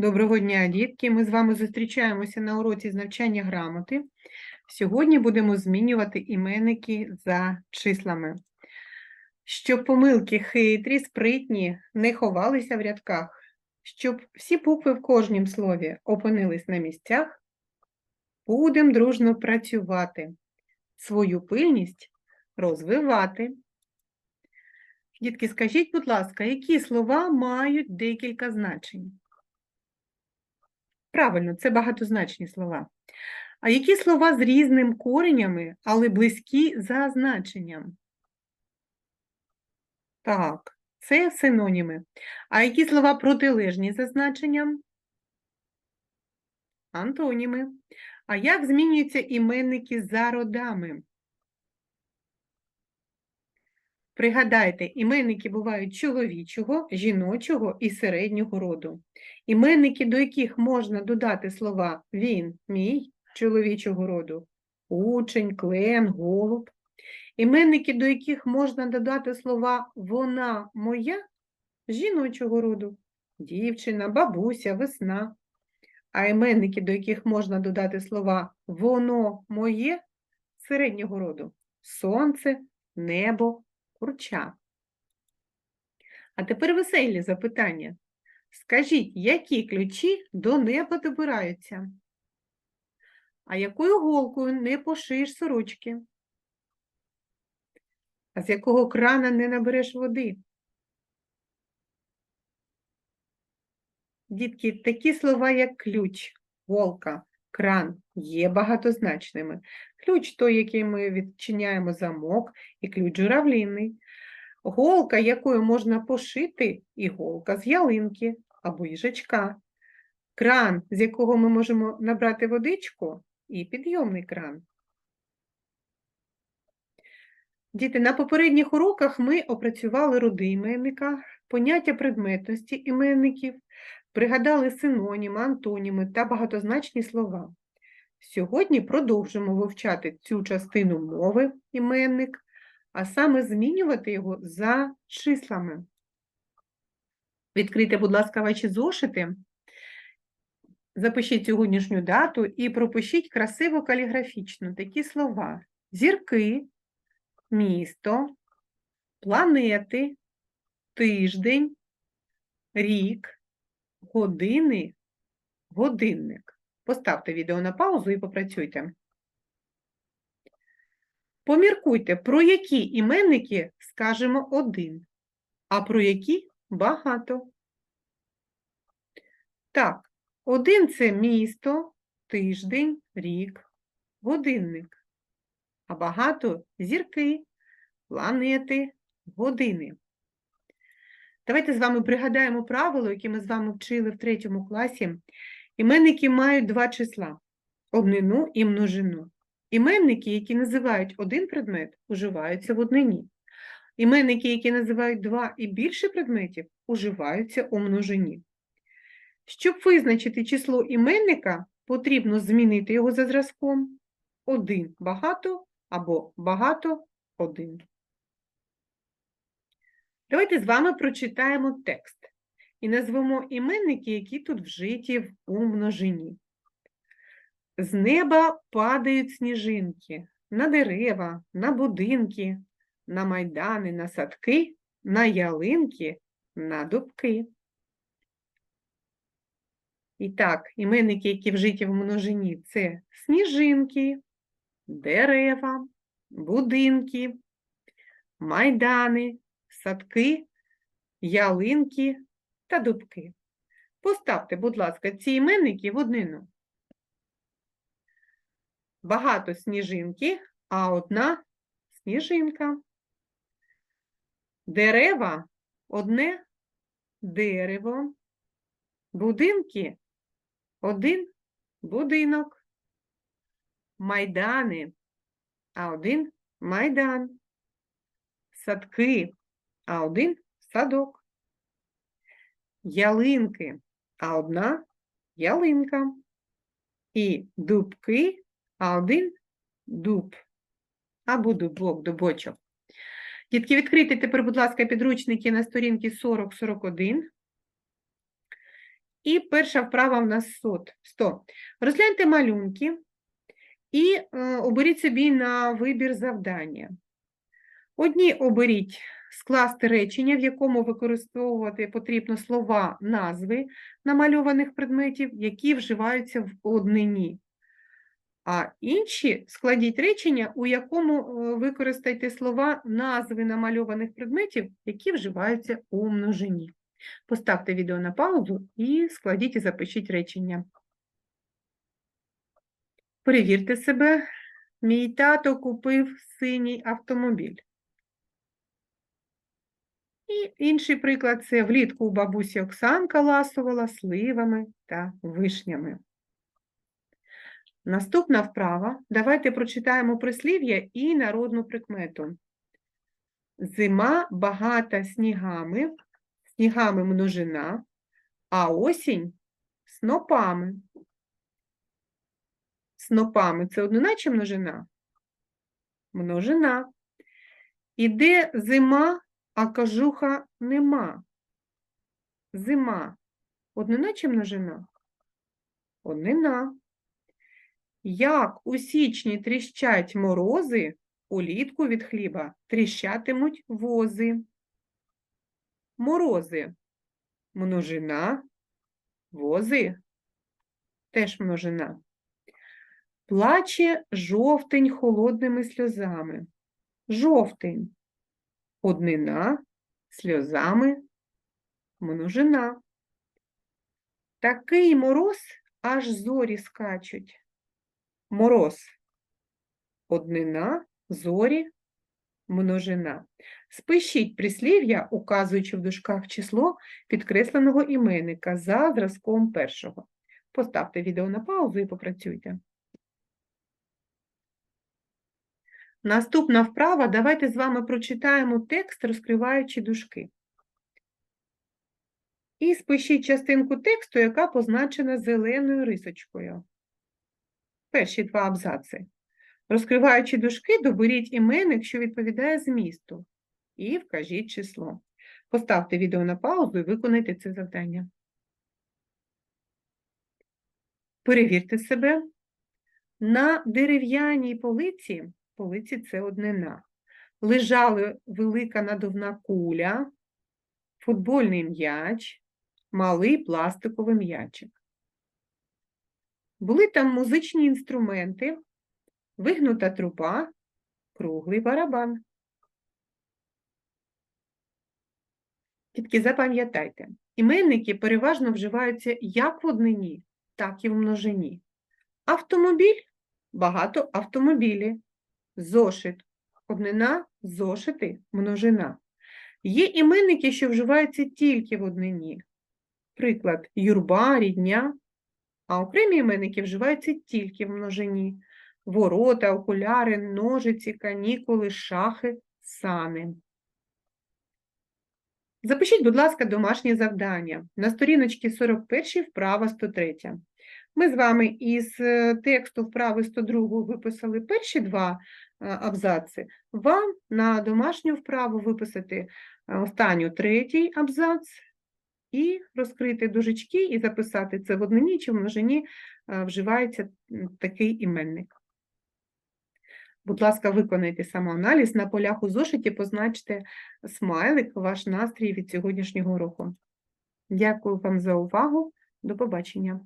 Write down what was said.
Доброго дня, дітки! Ми з вами зустрічаємося на уроці з навчання грамоти. Сьогодні будемо змінювати іменники за числами. Щоб помилки хитрі, спритні не ховалися в рядках, щоб всі букви в кожнім слові опинились на місцях, будемо дружно працювати, свою пильність розвивати. Дітки, скажіть, будь ласка, які слова мають декілька значень? Правильно, це багатозначні слова. А які слова з різним коренями, але близькі за значенням? Так, це синоніми. А які слова протилежні за значенням? Антоніми. А як змінюються іменники за родами? Пригадайте, іменники бувають чоловічого, жіночого і середнього роду. Іменники, до яких можна додати слова він, мій, чоловічого роду, учень, клен, голуб. Іменники, до яких можна додати слова вона, моя, жіночого роду, дівчина, бабуся, весна. А іменники, до яких можна додати слова воно, моє, середнього роду, сонце, небо, курча. А тепер веселі запитання. Скажіть, які ключі до неба добираються? А якою голкою не пошиєш сорочки? А з якого крана не набереш води? Дітки, такі слова, як ключ, голка, кран є багатозначними. Ключ той, який ми відчиняємо замок, і ключ журавлінний. Голка, якою можна пошити, іголка з ялинки або їжачка. Кран, з якого ми можемо набрати водичку, і підйомний кран. Діти, на попередніх уроках ми опрацювали роди іменника, поняття предметності іменників, пригадали синоніми, антоніми та багатозначні слова. Сьогодні продовжимо вивчати цю частину мови іменник, а саме змінювати його за числами. Відкрийте, будь ласка, ваші зошити, запишіть сьогоднішню дату і пропишіть красиво каліграфічно такі слова: зірки, місто, планети, тиждень, рік, години, годинник. Поставте відео на паузу і попрацюйте. Поміркуйте, про які іменники скажемо один, а про які багато. Так, один це місто, тиждень, рік, годинник, а багато зірки, планети, години. Давайте з вами пригадаємо правило, яке ми з вами вчили в третьому класі. Іменники мають два числа однину і множину. Іменники, які називають один предмет, уживаються в однині. Іменники, які називають два і більше предметів, уживаються у множині. Щоб визначити число іменника, потрібно змінити його за зразком один багато або багато один. Давайте з вами прочитаємо текст і назвемо іменники, які тут вжиті у множині. З неба падають сніжинки на дерева, на будинки, на майдани, на садки, на ялинки, на дубки. І так, іменники, які вжиті в множині, це сніжинки, дерева, будинки, майдани, садки, ялинки та дубки. Поставте, будь ласка, ці іменники в однину. Багато сніжинки, а одна сніжинка. Дерева одне дерево. Будинки один будинок. Майдани, а один майдан. Садки, а один садок. Ялинки, а одна ялинка. І дубки, а один дуб. Або дубок, дубочок. Дітки, відкрийте тепер, будь ласка, підручники на сторінки 40-41. І перша вправа в нас 100. 100. Розгляньте малюнки і е, оберіть собі на вибір завдання. Одні оберіть скласти речення, в якому використовувати потрібно слова назви намальованих предметів, які вживаються в однині. А інші складіть речення, у якому е, використайте слова назви намальованих предметів, які вживаються у множині. Поставте відео на паузу і складіть і запишіть речення. Перевірте себе. Мій тато купив синій автомобіль. І інший приклад це влітку у бабусі Оксанка ласувала сливами та вишнями. Наступна вправа. Давайте прочитаємо прислів'я і народну прикмету. Зима багата снігами, снігами множина, а осінь снопами. Снопами це однина чи множина? Множина. Іде зима, а кажуха нема. Зима. Однина чи множина? Однина. Як у січні тріщать морози, улітку від хліба тріщатимуть вози. Морози. Множина. Вози. Теж множина. Плаче жовтень холодними сльозами. Жовтень. Однина, сльозами, множина. Такий мороз аж зорі скачуть. Мороз. Однина, зорі, множина. Спишіть прислів'я, указуючи в дужках число підкресленого іменника за зразком першого. Поставте відео на паузу і попрацюйте. Наступна вправа. Давайте з вами прочитаємо текст, розкриваючи дужки. І спишіть частинку тексту, яка позначена зеленою рисочкою. Перші два абзаци. Розкриваючи дужки, доберіть іменник, що відповідає змісту, і вкажіть число. Поставте відео на паузу і виконайте це завдання. Перевірте себе. На дерев'яній полиці, полиці це однина, лежали велика надувна куля, футбольний м'яч, малий пластиковий м'ячик. Були там музичні інструменти, вигнута труба, круглий барабан. Тільки запам'ятайте, іменники переважно вживаються як в однині, так і в множині. Автомобіль багато автомобілі, зошит, однина, зошити, множина. Є іменники, що вживаються тільки в однині. Приклад, юрба, рідня, а окремі іменники вживаються тільки в множині. Ворота, окуляри, ножиці, канікули, шахи, сани. Запишіть, будь ласка, домашнє завдання. На сторіночці 41 вправа 103. Ми з вами із е, тексту вправи 102 виписали перші два е, абзаци. Вам на домашню вправу виписати е, останню третій абзац і розкрити дужечки і записати це в однині чи в множині вживається такий іменник. Будь ласка, виконайте самоаналіз. На полях у зошиті позначте смайлик, ваш настрій від сьогоднішнього року. Дякую вам за увагу. До побачення.